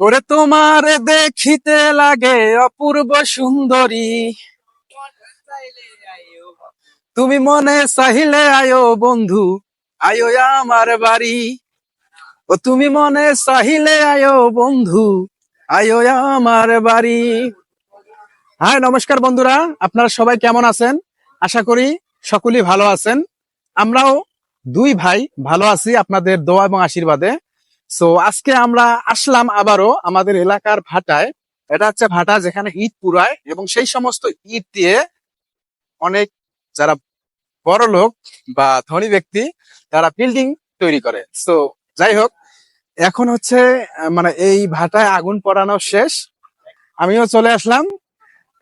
ওরে তোমার দেখিতে লাগে অপূর্ব সুন্দরী। তুমি মনে চাহিলে আয়ো বন্ধু, আয়ো আমার বাড়ি। ও তুমি মনে চাহিলে আয়ো বন্ধু, আয়ো আমার বাড়ি। হাই, নমস্কার বন্ধুরা, আপনারা সবাই কেমন আছেন? আশা করি সকলেই ভালো আছেন। আমরাও দুই ভাই ভালো আছি আপনাদের দোয়া এবং আশীর্বাদে। সো আজকে আমরা আসলাম আবারও আমাদের এলাকার ভাটায়। এটা হচ্ছে ভাটা যেখানে ইট পুরায় এবং সেই সমস্ত ইট দিয়ে অনেক যারা বড় লোক বা ধনী ব্যক্তি, তারা বিল্ডিং তৈরি করে। সো যাই হোক, এখন হচ্ছে মানে এই ভাটায় আগুন পড়ানো শেষ। আমিও চলে আসলাম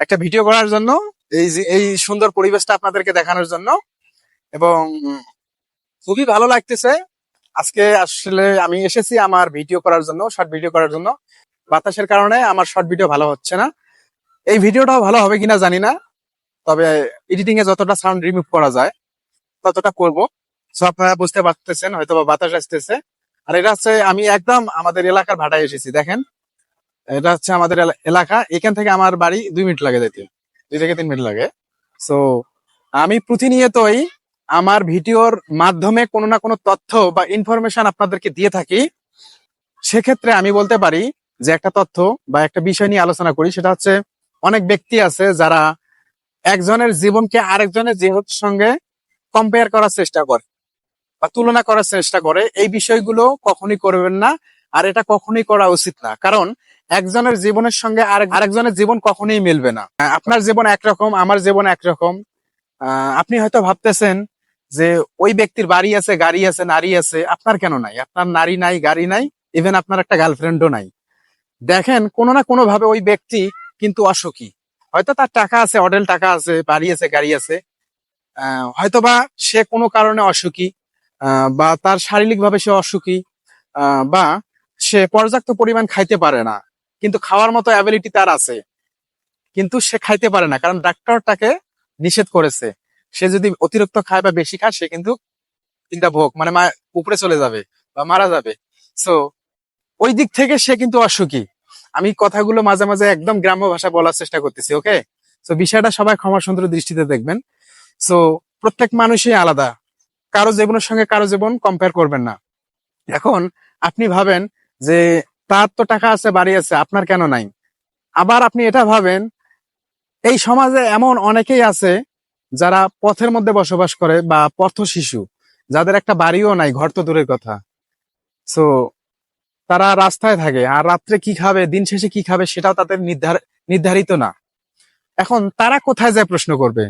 একটা ভিডিও করার জন্য, এই যে, এই সুন্দর পরিবেশটা আপনাদেরকে দেখানোর জন্য। এবং খুবই ভালো লাগতেছে। আজকে আসলে আমি এসেছি আমার ভিডিও করার জন্য শর্ট ভিডিও করার জন্য। বাতাসের কারণে আমার শর্ট ভিডিও ভালো হচ্ছে না। এই ভিডিওটাও ভালো হবে কিনা জানি না, তবে এডিটিং এ যতটা সাউন্ড রিমুভ করা যায়, ততটা করব। সো আপনারা বুঝতে পারতেছেন হয়তো বাতাস আসতেছে। আর এটা হচ্ছে, আমি একদম আমাদের এলাকার ভাটায় এসেছি, দেখেন। এটা হচ্ছে আমাদের এলা- এলাকা। এখান থেকে আমার বাড়ি দুই মিনিট লাগে যেতে দুই থেকে তিন মিনিট লাগে। সো আমি প্রতিনিয়তই আমার ভিডিওর মাধ্যমে কোনো না কোনো তথ্য বা ইনফরমেশন আপনাদেরকে দিয়ে থাকি, সেক্ষেত্রে আমি বলতে পারি যে একটা তথ্য বা একটা বিষয় নিয়ে আলোচনা করি, সেটা হচ্ছে অনেক ব্যক্তি আছে যারা একজনের জীবনকে আরেকজনের জীবনের সঙ্গে কম্পেয়ার করার চেষ্টা করে বা তুলনা করার চেষ্টা করে। এই বিষয়গুলো কখনই করবেন না আর এটা কখনোই করা উচিত না। কারণ একজনের জীবনের সঙ্গে আরেক আরেকজনের জীবন কখনোই মিলবে না। আপনার জীবন একরকম, আমার জীবন একরকম। আপনি হয়তো ভাবতেছেন যে ওই ব্যক্তির বাড়ি আছে, গাড়ি আছে, নারী আছে, আপনার কেন নাই? আপনার নারী নাই, গাড়ি নাই ইভেন আপনার একটা গার্লফ্রেন্ডও নাই। দেখেন, কোনো না কোনো ভাবে ওই ব্যক্তি কিন্তু অসুখী। হয়তো তার টাকা আছে, অডেল টাকা আছে, বাড়ি আছে, গাড়ি আছে। হয়তোবা সে কোনো কারণে অসুখী বা তার শারীরিক ভাবে সে অসুখী বা সে পর্যাপ্ত পরিমাণ খাইতে পারে না। কিন্তু খাওয়ার মতো অ্যাবিলিটি তার আছে। কিন্তু সে খাইতে পারে না, কারণ ডাক্তার তাকে নিষেধ করেছে। সে যদি অতিরিক্ত খায় বা বেশি খায়, সে কিন্তু চিন্তা ভোগ মানে উপরে চলে যাবে বা মারা যাবে। সো ওই দিক থেকে সে কিন্তু অসুখী। আমি কথাগুলো মাঝে মাঝে একদম গ্রাম্য ভাষা বলার চেষ্টা করতেছি, ওকে? তো বিষয়টা সবাই ক্ষমা সুন্দর দৃষ্টিতে দেখবেন। সো প্রত্যেক মানুষই আলাদা। কারও জীবনের সঙ্গে কারও জীবন কম্পেয়ার করবেন না। এখন আপনি ভাবেন যে, তার তো টাকা আছে, বাড়ি আছে, আপনার কেন নাই? আবার আপনি এটা ভাবেন, এই সমাজে এমন অনেকেই আছে যারা পথের মধ্যে বসবাস করে বা পথ শিশু, যাদের একটা বাড়িও নাই, ঘর তো দূরের কথা। সো তারা রাস্তায় থাকে, আর রাত্রে কি খাবে, দিন শেষে কি খাবে সেটাও তাদের নির্ধার, নির্ধারিত না। এখন তারা কোথায় যায় প্রশ্ন করবে?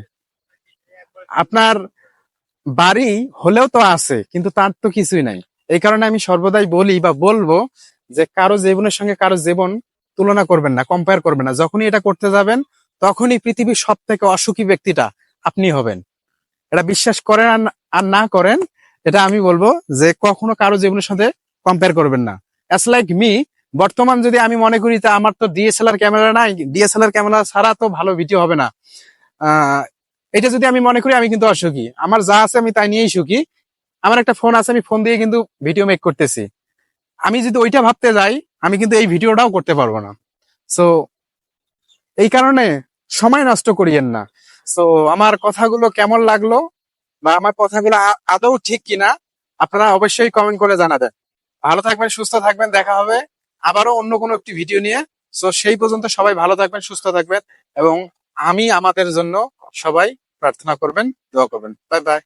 আপনার বাড়ি হলেও তো আছে, কিন্তু তার তো কিছুই নাই। এই কারণে আমি সর্বদাই বলি বা বলব যে কারও জীবনের সঙ্গে কারও জীবন তুলনা করবেন না কম্পেয়ার করবেন না। যখনই এটা করতে যাবেন, তখনই পৃথিবীর সব থেকে অসুখী ব্যক্তিটা আপনি হবেন। এটা বিশ্বাস করেন আর না- করেন, এটা আমি বলব যে কখনো কারও জীবনের সাথে কম্পেয়ার করবেন না। অ্যাজ লাইক মি বর্তমান যদি আমি মনে করি তা আমার তো ডিএসএলআর ক্যামেরা নাই ডিএসএলআর ক্যামেরা ছাড়া তো ভালো ভিডিও হবে না। এটা যদি আমি মনে করি আমি কিন্তু অসুখী। আমার যা আছে আমি তাই নিয়েই সুখী। আমার একটা ফোন আছে, আমি ফোন দিয়ে কিন্তু ভিডিও মেক করতেছি। আমি যদি ওইটা ভাবতে যাই, আমি কিন্তু এই ভিডিওটাও করতে পারব না। সো এই কারণে সময় নষ্ট করিয়েন না। সো আমার কথাগুলো কেমন লাগল? বা আমার কথাগুলো আদৌ ঠিক কিনা? আপনারা অবশ্যই কমেন্ট করে জানাবেন। ভালো থাকবেন, সুস্থ থাকবেন, দেখা হবে আবারও অন্য কোনো একটি ভিডিও নিয়ে। সো সেই পর্যন্ত সবাই ভালো থাকবেন, সুস্থ থাকবেন এবং আমি আমাদের জন্য সবাই প্রার্থনা করবেন, দোয়া করবেন। Bye bye